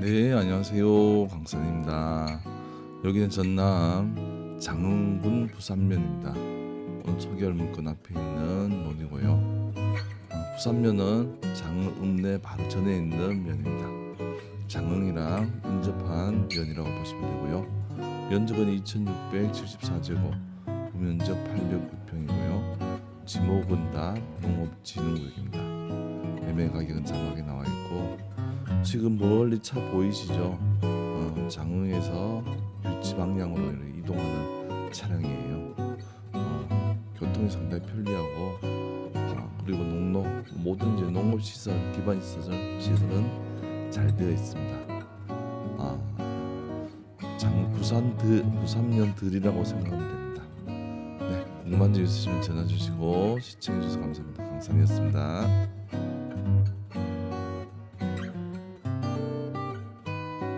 네, 안녕하세요. 강산입니다. 여기는 전남 장흥군 부산면입니다. 오늘 물건 앞에 있는 면이고요. 어, 부산면은 장흥 읍내 바로 전에 있는 면입니다. 장흥이랑 인접한 면이라고 보시면 되고요. 면적은 2,674제곱, 부면적 809평이고요. 지목은 다 농업진흥구역입니다. 매매 가격은 자막에 나와 있고 지금 멀리 차 보이시죠? 어, 장흥에서 유치 방향으로 이동하는 차량이에요. 어, 교통이 상당히 편리하고 어, 그리고 농로 모든 이제 농업 시설 기반 시설 시설은 잘 되어 있습니다. 아, 장 부산 드 부산면 들이라고 생각하면 됩니다. 네, 궁금한 점 있으시면 전화 주시고 시청해 주셔서 감사합니다. 강산이었습니다.